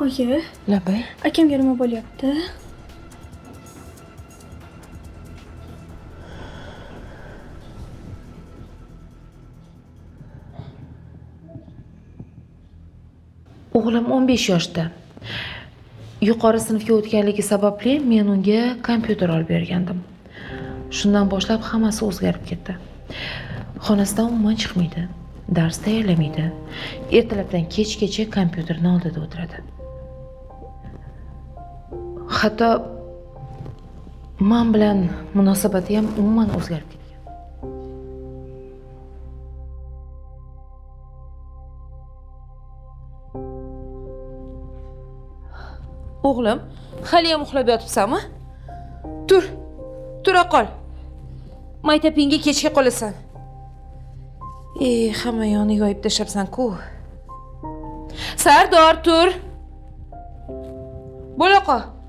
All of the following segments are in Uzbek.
Oyi, Labay. akamga nima bo'lyapti? O'g'lim 15 yoshda. Yuqori sinfga o'tganligi sababli men unga kompyuter olib bergandim. Shundan boshlab hammasi o'zgarib ketdi. Xonasidan umuman chiqmaydi. Dars tayyorlamaydi. Ertalabdan kechgacha kompyuterni oldida o'tiradi. Hatto men bilan munosabati ham umuman o'zgarib ketgan. O'g'lim, haliyam uxlab yotibsanmi? Tur. Tura qol. Maktabingga kechga qolasan. Ey, hamma yog'ini yoyib tashlabsan-ku. Sardor, tur. Bo'la qol.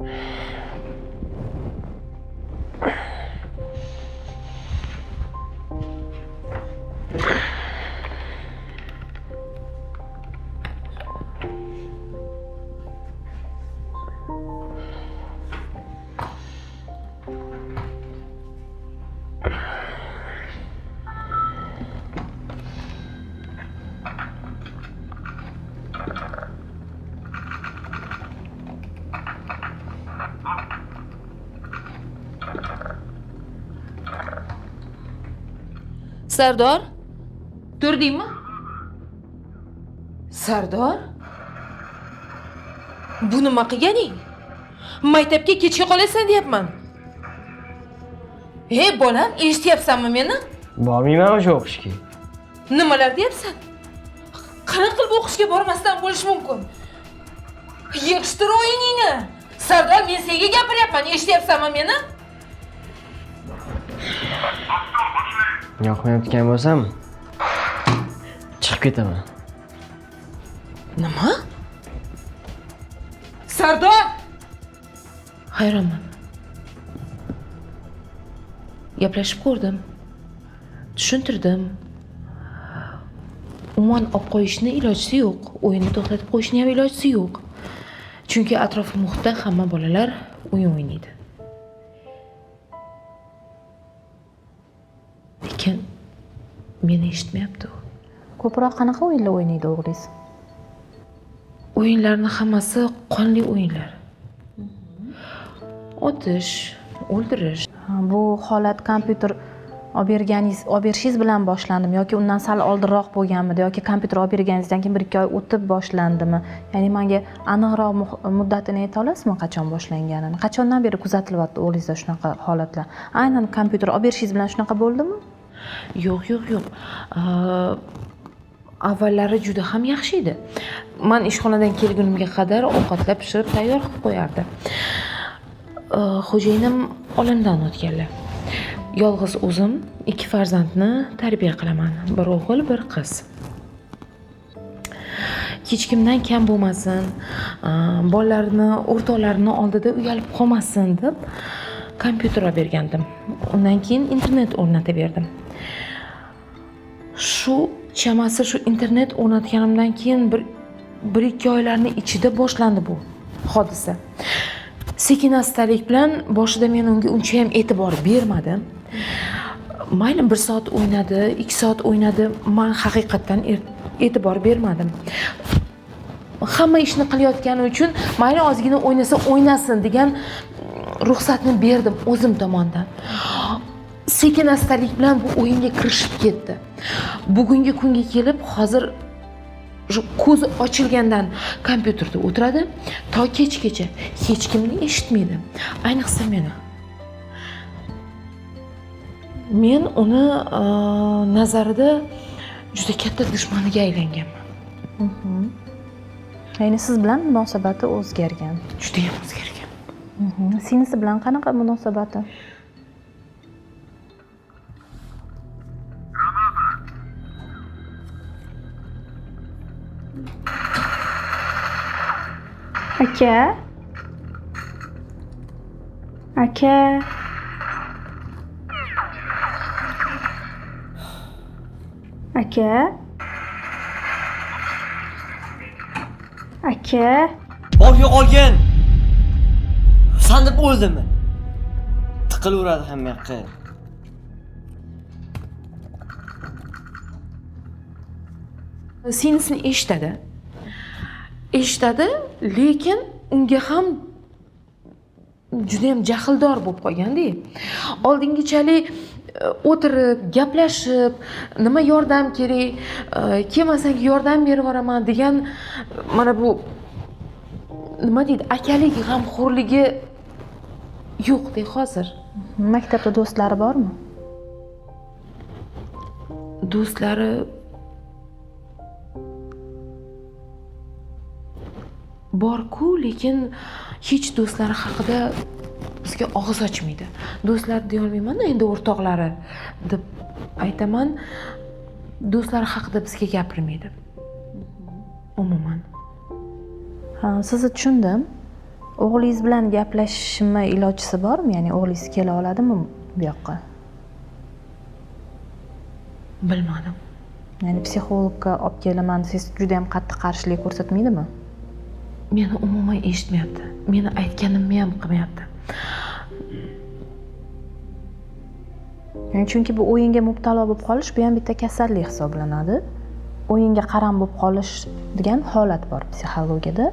Yeah. Sardor? Turdingmi? Sardor? Bu nima qilganing? Maktabga kechga qolasan deyapman. Hey bolam, eshityapsanmi meni? bormayman o'sha o'qishga Nimalar deyapsan? Qanaqa qilib o'qishga bormasdan bo'lish mumkin? Yig'ishtir o'yiningni. Sardor, men senga gapiryapman, eshityapsanmi meni? Yoqmayotgan bo'lsam chiqib ketaman Nima? Sardor! Hayronman. Gaplashib ko'rdim. Tushuntirdim. Umuman olib qo'yishni ilojisi yo'q. O'yinni to'xtatib qo'yishni ham ilojisi yo'q. Chunki atrof muhitda hamma bolalar o'yin o'ynaydi. Meni eshitmayapti u. Ko'proq qanaqa o'yinlar o'ynaydi o'g'lingiz? O'yinlarni hammasi qonli o'yinlar. Otish, o'ldirish. Bu holat kompyuter olib berganingiz, olib berishingiz bilan boshlandimi yoki undan sal oldinroq bo'lganmidi yoki kompyuter olib berganingizdan keyin bir ikki oy o'tib boshlandimi? Ya'ni menga aniqroq mu- muddatini ayta olasizmi qachon boshlanganini? Qachondan beri kuzatilyapti o'g'lingizda shunaqa holatlar? Aynan kompyuter olib berishingiz bilan shunaqa bo'ldimi? Yo'q, yo'q, yo'q. Avvallari juda ham yaxshi edi. Men ishxonadan kelgunimga qadar ovqatlar pishirib tayyor qilib qo'yardi. Xo'jayinim olamdan o'tganlar. Yolg'iz o'zim ikki farzandni tarbiya qilaman. Bir o'g'il, bir qiz. hech kimdan kam bo'lmasin bolalarni o'rtoqlarini oldida uyalib qolmasin deb kompyuter olib bergandim undan keyin internet o'rnatib berdim shu chamasi shu internet o'rnatganimdan keyin bir bir ikki oylarni ichida boshlandi bu hodisa. Sekin astalik bilan boshida men unga uncha ham e'tibor bermadim. Mayli bir soat o'ynadi ikki soat o'ynadi man haqiqatdan er, e'tibor bermadim. Hamma ishni qilayotgani uchun mayli ozgina o'ynasa o'ynasin degan ruxsatni berdim o'zim tomonidan sekin astalik bilan bu o'yinga kirishib ketdi. Bugungi kunga kelib hozir ko'zi ochilgandan kompyuterda o'tiradi. To kechgacha hech kimni eshitmaydi. Ayniqsa meni. Men uni nazarida juda katta dushmaniga aylanganman. Ya'ni siz bilan munosabati o'zgargan. judayam o'zgargan. Mhm. singlisi bilan qanaqa munosabati Hake. Hake. Hake. Hake. Bob yo'qolgan. Sandiq o'ldimi? Tiqilaveradi hamma yoqqa. Senisini eshitadi. Eshitadi, lekin unga ham judayam jahldor bo'lib qolganda oldingichalik e, o'tirib gaplashib nima yordam kerak e, kelmasang yordam berib yuboraman degan mana bu nima deydi akalik g'amxo'rligi yo'qda hozir. Maktabda do'stlari bormi? Do'stlari borku lekin hech do'stlari haqida bizga og'iz ochmaydi. Do'stlari deyolmaymanda endi o'rtoqlari deb aytaman do'stlari haqida bizga gapirmaydi. Umuman. Ha sizni tushundim. O'g'lingiz bilan gaplashishimni ilojisi bormi? Ya'ni o'g'lingiz kela oladimi bu yoqqa? Bilmadim. Ya'ni psixologga olib kelaman desangiz juda yam qattiq qarshilik ko'rsatmaydimi meni umuman eshitmayapti. Meni aytganimni ham qilmayapti. Chunki bu o'yinga mubtalo bo'lib qolish bu ham bitta kasallik hisoblanadi. O'yinga qaram bo'lib qolish degan holat bor psixologiyada.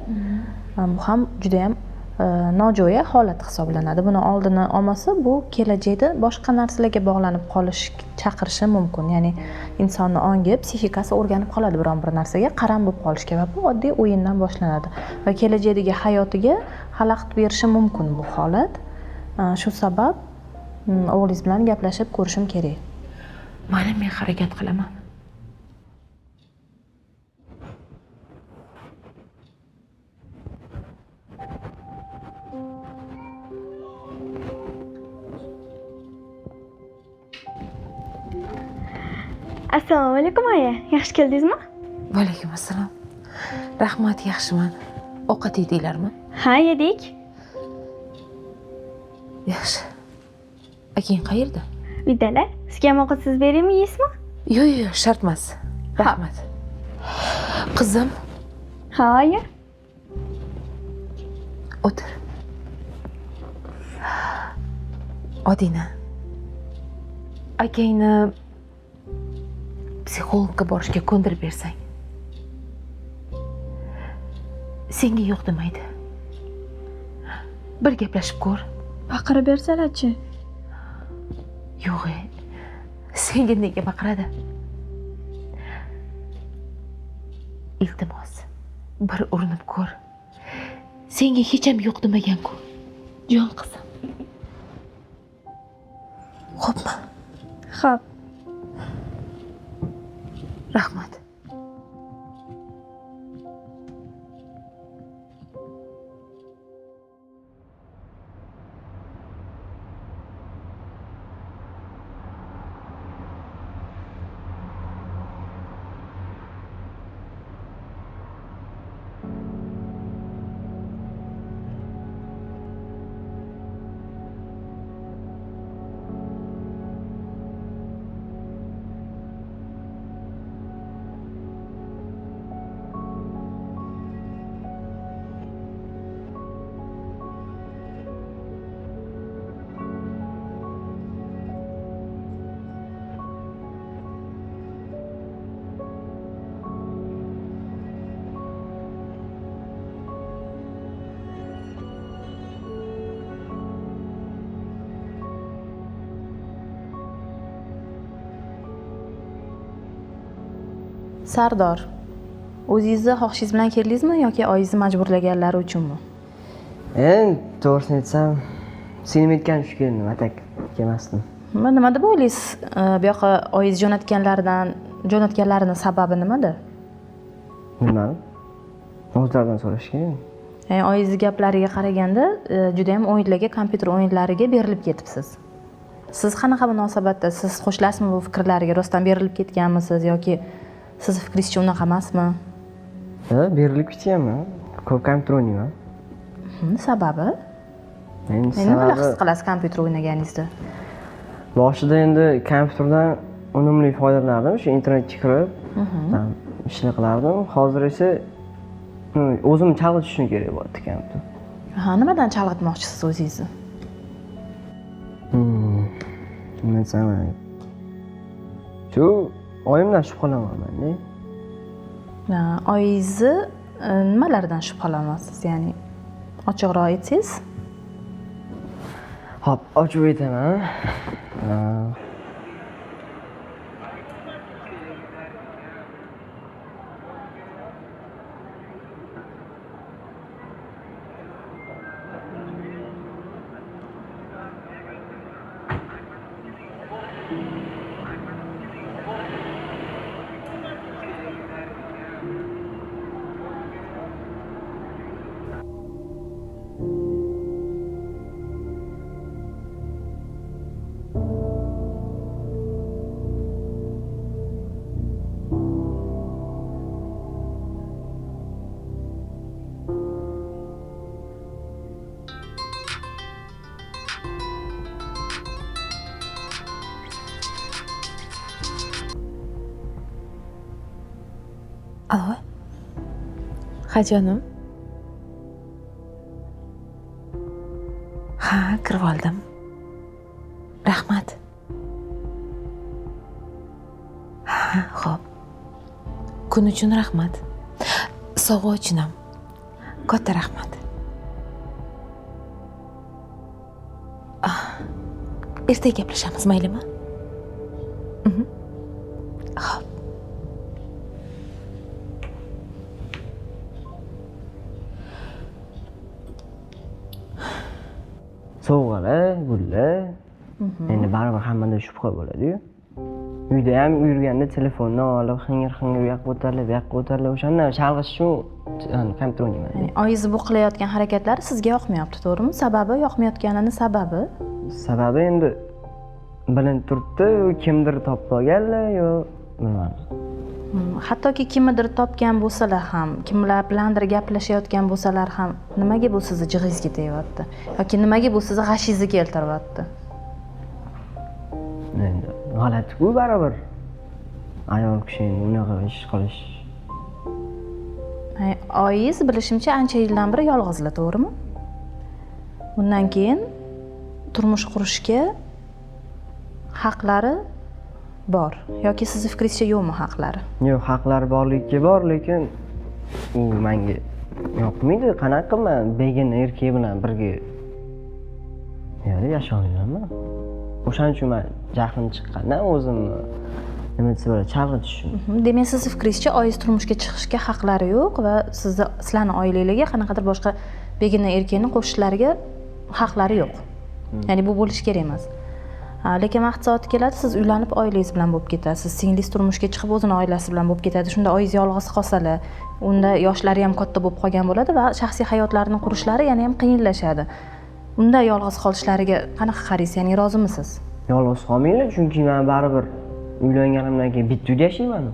Va bu ham judayam e, Э, nojo'ya holat hisoblanadi. Buni oldini olmasa bu kelajakda boshqa narsalarga bog'lanib qolish chaqirishi mumkin. Ya'ni insonni ongi psixikasi o'rganib qoladi biron bir narsaga qaram bo'lib qolishga va bu oddiy o'yindan boshlanadi. Va kelajakdagi hayotiga xalaqit berishi mumkin bu holat. Э, shu sabab o'g'lingiz bilan gaplashib ko'rishim kerak. Mayli men harakat qilaman. Assalomu alaykum aya yaxshi keldingizmi? Vaalaykum assalom rahmat yaxshiman. Ovqat yedinglarmi? Ha yedik. Yaxshi. Akang qayerda? Uydalar sizga ham ovqatsiz beraymi yeysizmi yo'q yo'q shart emas rahmat. Qizim. Ha aya o'tir. Odina. Akangni psixologga borishga ko'ndirib bersang. Senga yo'q demaydi. Bir gaplashib ko'r. Baqirib bersalarchi yo'q e senga nega baqiradi? Iltimos bir urinib ko'r. Senga hech ham yo'q demagan-ku. Jon qizim. Xo'pmi? Ho'p rahmat sardor o'zingizni xohishingiz bilan keldingizmi yoki oyingizni majburlaganlari uchunmi? Endi to'g'risini aytsam seni aytgan shu keldim atak kelmasdim. Nima deb o'ylaysiz? Bu yoqqa oyingiz jo'natganlaridan jo'natganlarini sababi nimada? Bilmadim. O'zlaridan so'rash kerak ya'ni oyizni gaplariga qaraganda e, judayam o'yinlarga kompyuter o'yinlariga berilib ketibsiz. Siz qanaqa munosabatda siz qo'shilasizmi bu fikrlariga rostdan berilib ketganmisiz yoki sizni fikringizcha unaqa emasmi ha berilib ketyapman ko'p kompyuter o'ynayman sababi? Endi endi nima his sababi qilasiz kompyuter o'ynaganingizda? Boshida endi kompyuterdan unumli foydalanardim. O'sha internetga kirib tam ishlar qilardim. Hozir esa o'zimni chalg'itishim kerak bo'lyapti kompyuter. Ha nimadan chalg'itmoqchisiz o'zingizni? Hmm, nima desam shu oyimdan shubhalanamanda Ha, oyingizni nimalardan shubhalanasiz ya'ni ochiqroq aytsangiz hop ochib aytaman Ha. Ha, kirib oldim. Rahmat. Ha, xo'p. Kun uchun rahmat. Sovg'a uchun ham. Katta rahmat. Ah, Ertaga gaplashamiz, maylimi? Sovg'alar gullar endi baribir hammada shubha bo'ladiyu. Uyda ham yurganda telefonni olib xingir xingir u yoqqa o'tarilib bu yoqqa o'tarilib o'shandan chalg'ish ani, kompyuter o'ynayman ya'ni oyingizni bu qilayotgan harakatlari sizga yoqmayapti to'g'rimi? Sababi yoqmayotganini sababi? Sababi endi bilinib turibdi u kimdir topib olganlar yo bilmadim hattoki kimnidir topgan bo'lsalar ham kimlar bilandir gaplashayotgan bo'lsalar ham nimaga bu sizni jig'ingizga tegyapti yoki nimaga bu sizni g'ashingizni keltiryapti? Endi g'alati-ku baribir. Ayol kishi endi unaqa ish qilish. Oyingiz bilishimcha ancha yildan beri yolg'izlar to'g'rimi? Undan keyin turmush qurishga haqlari bor yoki sizni fikringizcha yo'qmi haqlari? Yo'q haqlari borligiga bor lekin u menga yoqmaydi qanaqa qilman? Begona erkak bilan birga yo'q yasholmaymanman o'shaning uchun man jahlim chiqqandan o'zimni nima desa bo'ladi chalg'itish uchun Mhm. demak sizni fikringizcha oyingiz turmushga chiqishga haqlari yo'q va sizni sizlarni oilanglarga qanaqadir boshqa begona erkakni qo'shishlariga haqlari yo'q. Ya'ni bu bo'lishi kerak emas lekin vaqt soati keladi siz uylanib oilangiz bilan bo'lib ketasiz. Singlingiz turmushga chiqib o'zini oilasi bilan bo'lib ketadi. Shunda oyingiz yolg'iz qolsalar unda yoshlari ham katta bo'lib qolgan bo'ladi va shaxsiy hayotlarini qurishlari yana ham qiyinlashadi. Unda yolg'iz qolishlariga qanaqa qaraysiz? Ya'ni rozimisiz? Yolg'iz qolmanglar chunki man baribir uylanganimdan keyin bitta uyda yashayman.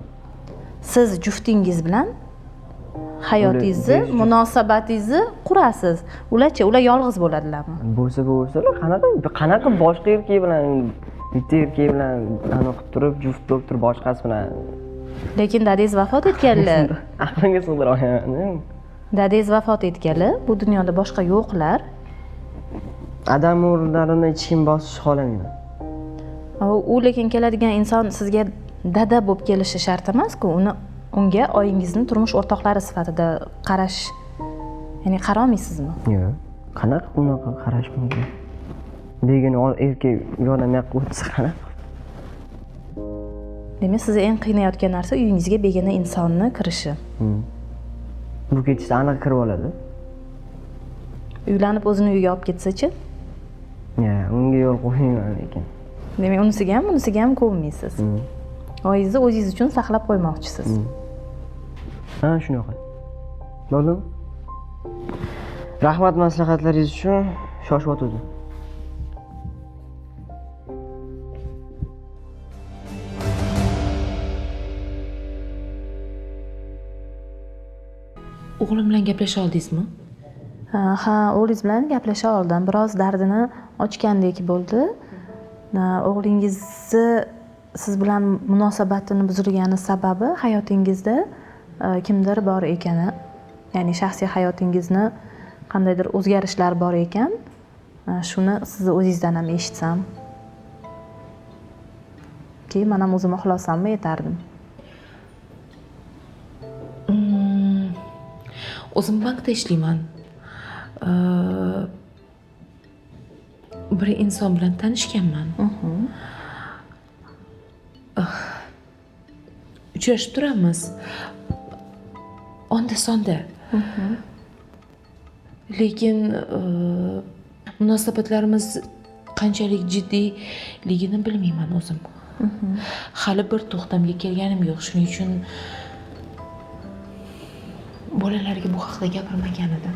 Siz juftingiz bilan hayotingizni munosabatingizni qurasiz. Ularchi ular yolg'iz bo'ladilarmi? Bo'lsa bo'lsalar qanaqa qanaqa boshqa erkak bilan bitta erkak bilan anaqa qilib turib juft bo'lib turib boshqasi bilan. Lekin dadangiz vafot etganlar. Aqlimga sig'dira olmayman dadangiz vafot etganlar bu dunyoda boshqa yo'qlar. Adam o'rnlarini hech kim bosish xohlamayman u lekin keladigan inson sizga dada bo'lib kelishi shart emasku uni unga oyingizni turmush o'rtoqlari sifatida qarash ya'ni qarolmaysizmi yo'q qanaqa unaqa qarash mumkin? Begona erkak yondan yoqqa o'tsa qanaqa? Demak sizni eng qiynayotgan narsa uyingizga begona insonni kirishi. Hmm. bu ketishda aniq kirib oladi. Uylanib o'zini uyiga olib ketsachi unga yo'l qo'ymayman lekin. Demak unisiga ham bunisiga ham ko'nmaysiz. Hmm. oyingizni o'zingiz uchun saqlab qo'ymoqchisiz ha shunaqa bo'ldimi rahmat maslahatlaringiz uchun. Shoshib o'tdim o'g'lim bilan gaplasha oldingizmi? Ha, o'g'lingiz bilan gaplasha oldim. Biroz dardini ochgandek bo'ldi. O'g'lingizni siz bilan munosabatini buzilgani sababi hayotingizda kimdir bor ekani ya'ni shaxsiy hayotingizni qandaydir o'zgarishlar bor ekan e, shuni sizni o'zingizdan ham eshitsam keyin man ham o'zim xohlasammi yetardim. Mm, o'zim bankda ishlayman. Bir inson bilan tanishganman. Ah, uchrashib turamiz onda sonda lekin munosabatlarimiz qanchalik jiddiyligini bilmayman o'zim hali bir to'xtamga kelganim yo'q shuning uchun bolalarga bu haqida gapirmagan edim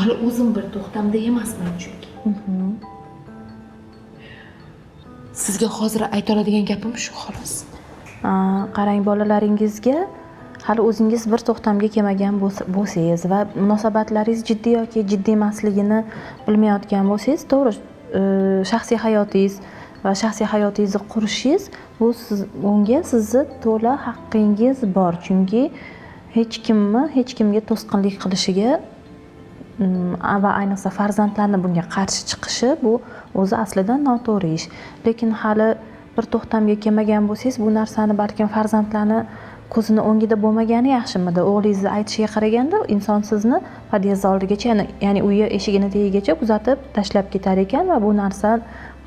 hali o'zim bir to'xtamda emasman chunki sizga hozir ayta oladigan gapim shu xolos qarang bolalaringizga hali o'zingiz bir to'xtamga kelmagan bo'lsangiz va munosabatlaringiz jiddiy yoki jiddiy emasligini bilmayotgan bo'lsangiz to'g'ri e, shaxsiy hayotingiz va shaxsiy hayotingizni qurishingiz bu siz unga sizni to'la haqqingiz bor. Chunki hech kimni hech kimga to'sqinlik qilishiga mm, va ayniqsa farzandlarni bunga qarshi chiqishi bu o'zi aslida noto'g'ri ish. Lekin hali bir to'xtamga kelmagan bo'lsangiz bu narsani balkim farzandlarni ko'zini o'ngida bo'lmagani yaxshimidi? O'g'lingizni aytishiga qaraganda inson sizni podyezt oldigacha ya'ni, ya'ni uyi eshigini tagigacha kuzatib tashlab ketar ekan va bu narsa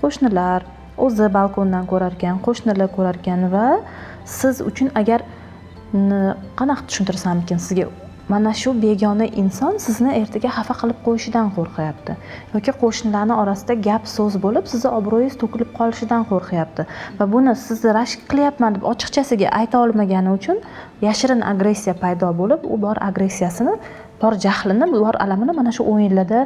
qo'shnilar o'zi balkondan ko'rar ekan qo'shnilar ko'rar ekan va siz uchun agar qanaqa tushuntirsamikan sizga? Mana shu begona inson sizni ertaga xafa qilib qo'yishidan qo'rqyapti. Yoki qo'shnilarni orasida gap so'z bo'lib sizni obro'yingiz to'kilib qolishidan qo'rqyapti. Va buni sizni rashk qilyapman deb ochiqchasiga ayta olmagani uchun yashirin agressiya paydo bo'lib u bor agressiyasini bor jahlini bor alamini mana shu o'yinlarda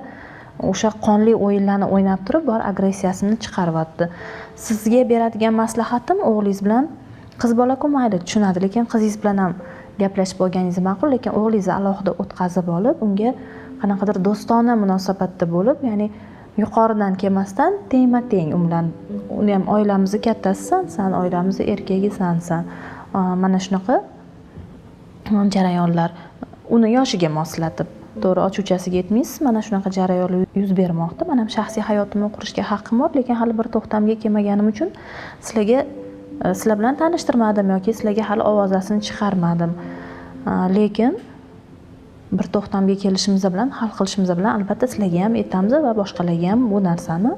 o'sha qonli o'yinlarni o'ynab turib bor agressiyasini chiqaryapti sizga beradigan maslahatim o'g'lingiz bilan qiz bolaku mayli tushunadi lekin qizingiz bilan ham gaplashib olganingiz ma'qul lekin o'g'lingizni alohida o'tkazib olib unga qanaqadir do'stona munosabatda bo'lib ya'ni yuqoridan kelmasdan tengma teng u bilan uni ham oilamizni kattasisan san oilamizni erkagisan san mana shunaqa jarayonlar. Uni yoshiga moslatib to'g'ri ochuvchasiga yetmaysiz mana shunaqa jarayonlar yuz bermoqda. Man ham shaxsiy hayotimni qurishga haqqim bor lekin hali bir to'xtamga kelmaganim uchun sizlarga sizlar bilan tanishtirmadim yoki sizlarga hali ovozasini chiqarmadim. Lekin bir to'xtamga kelishimiz bilan hal qilishimiz bilan albatta sizlarga ham aytamiz va boshqalarga ham bu narsani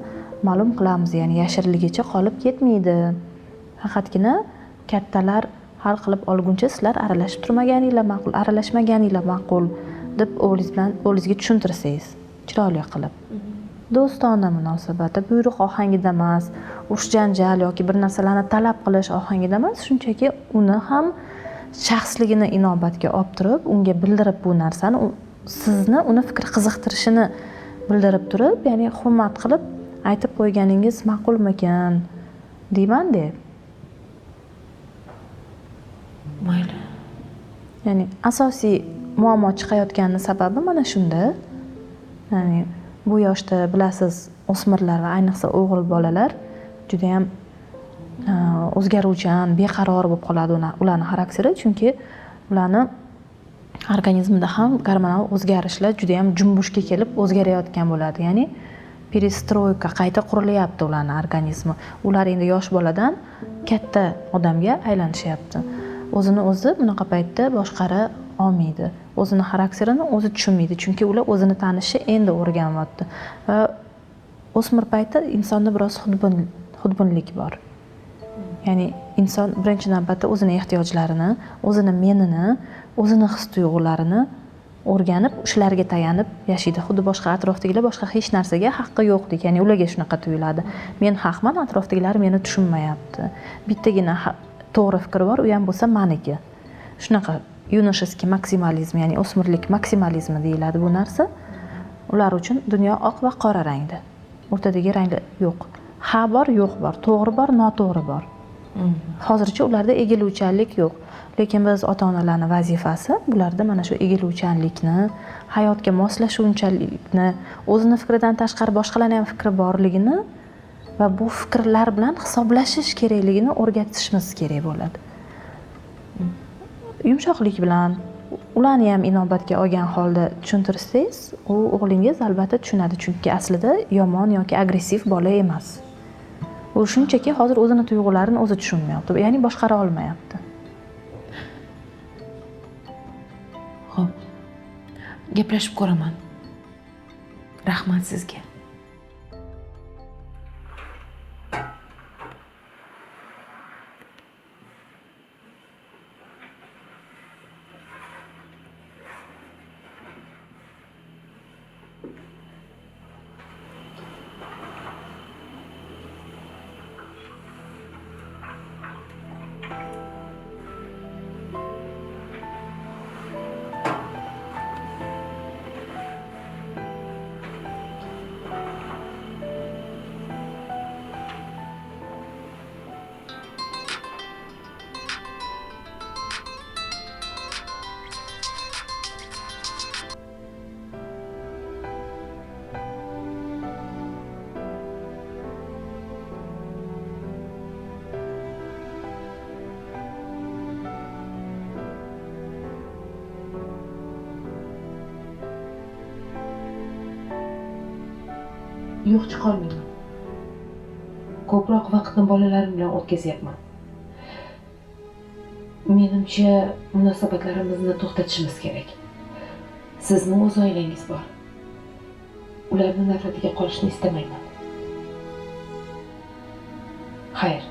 ma'lum qilamiz. Ya'ni yashiriligicha qolib ketmaydi. Faqatgina kattalar hal qilib olguncha sizlar aralashib turmaganinglar ma'qul aralashmaganinglar ma'qul deb o'g'lingiz bilan o'g'lingizga tushuntirsangiz chiroyli qilib. Mhm. Do'stona munosabatda buyruq ohangida emas urush janjal yoki bir narsalarni talab qilish ohangida emas shunchaki uni ham shaxsligini inobatga olib turib unga bildirib bu narsani sizni uni fikr qiziqtirishini bildirib turib ya'ni hurmat qilib aytib qo'yganingiz ma'qulmikan deymanda mayli. Ya'ni asosiy muammo chiqayotgani sababi mana shunda. Ya'ni bu yoshda bilasiz o'smirlar va ayniqsa o'g'il bolalar judayam e, o'zgaruvchan beqaror bo'lib qoladi ularni xarakteri. Chunki ularni organizmida ham gormonal o'zgarishlar judayam jumbushga kelib o'zgarayotgan bo'ladi. Ya'ni perestroyka qayta qurilyapti ularni organizmi. Ular endi yosh boladan katta odamga aylanishyapti. O'zini o'zi bunaqa paytda boshqara olmaydi. O'zini xarakterini o'zi tushunmaydi. Chunki ular o'zini tanishni endi o'rganyapti va o'smir payti insonda biroz xudbin xudbinlik bor. Ya'ni inson birinchi navbatda o'zini ehtiyojlarini o'zini menini o'zini his tuyg'ularini o'rganib shularga tayanib yashaydi. Xuddi boshqa atrofdagilar boshqa hech narsaga haqqi yo'qdek ya'ni ularga shunaqa tuyuladi. Men haqman atrofdagilar meni tushunmayapti. Bittagina to'g'ri fikr bor u ham bo'lsa maniki. Shunaqa yunishеский maksimalizm ya'ni o'smirlik maksimalizmi deyiladi bu narsa. Ular uchun dunyo oq va qora rangda. O'rtadagi ranglar yo'q. Ha bor yo'q bor. To'g'ri bor noto'g'ri bor. Hozircha ularda egiluvchanlik yo'q. Lekin biz ota onalarni vazifasi bularda mana shu egiluvchanlikni hayotga moslashuvchanlikni o'zini fikridan tashqari boshqalarni ham fikri borligini va bu fikrlar bilan hisoblashish kerakligini o'rgatishimiz kerak bo'ladi yumshoqlik bilan ularni ham inobatga olgan holda tushuntirsangiz u o'g'lingiz albatta tushunadi chunki aslida yomon yoki agressiv bola emas. U shunchaki hozir o'zini tuyg'ularini o'zi tushunmayapti ya'ni boshqara olmayapti. Ho'p gaplashib ko'raman. Rahmat sizga. Yo'q chiqolmayman. Ko'proq vaqtni bolalarim bilan o'tkazyapman. Menimcha munosabatlarimizni to'xtatishimiz kerak. Sizni o'z oilangiz bor. Ularni nafratiga qolishni istamayman. Xayr.